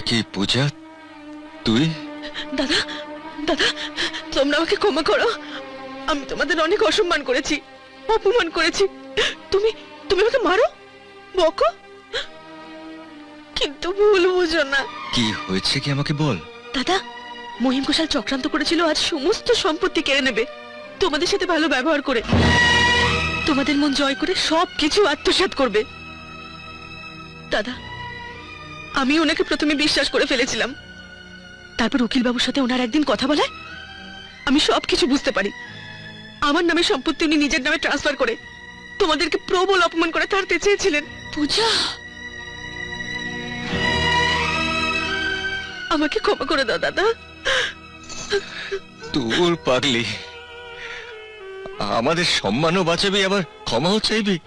কি পূজা? তুই? দাদা দাদা তোমরা আমাকে ক্ষমা করো। আমি তোমাদের অনেক অসম্মান করেছি অপমান করেছি। তুমি তুমি আমাকে মারো? বকো? কিন্তু ভুল বুঝো না। কি হয়েছে কি আমাকে বল? দাদা মহিম ঘোষাল চক্রান্ত করেছিল আজ সমস্ত সম্পত্তি কেড়ে নেবে। তোমাদের সাথে ভালো ব্যবহার করে। তোমাদের মন জয় করে সব কিছু আত্মসাৎ করবে। দাদা আমি ওনাকে প্রথমে বিশ্বাস করে ফেলেছিলাম। তারপর উকিল বাবুর সাথে ওনার একদিন কথা বলায় আমি সব কিছু বুঝতে পারি। আমার নামে সম্পত্তি উনি নিজের নামে ট্রান্সফার করে তোমাদেরকে প্রবল অপমান করে তাড়তে চেয়েছিলেন পূজা! আমাকে ক্ষমা করে দাও দাদা। তোর পাগলি। আমাদের সম্মানও বাঁচাবি আবার ক্ষমাও চাইবি।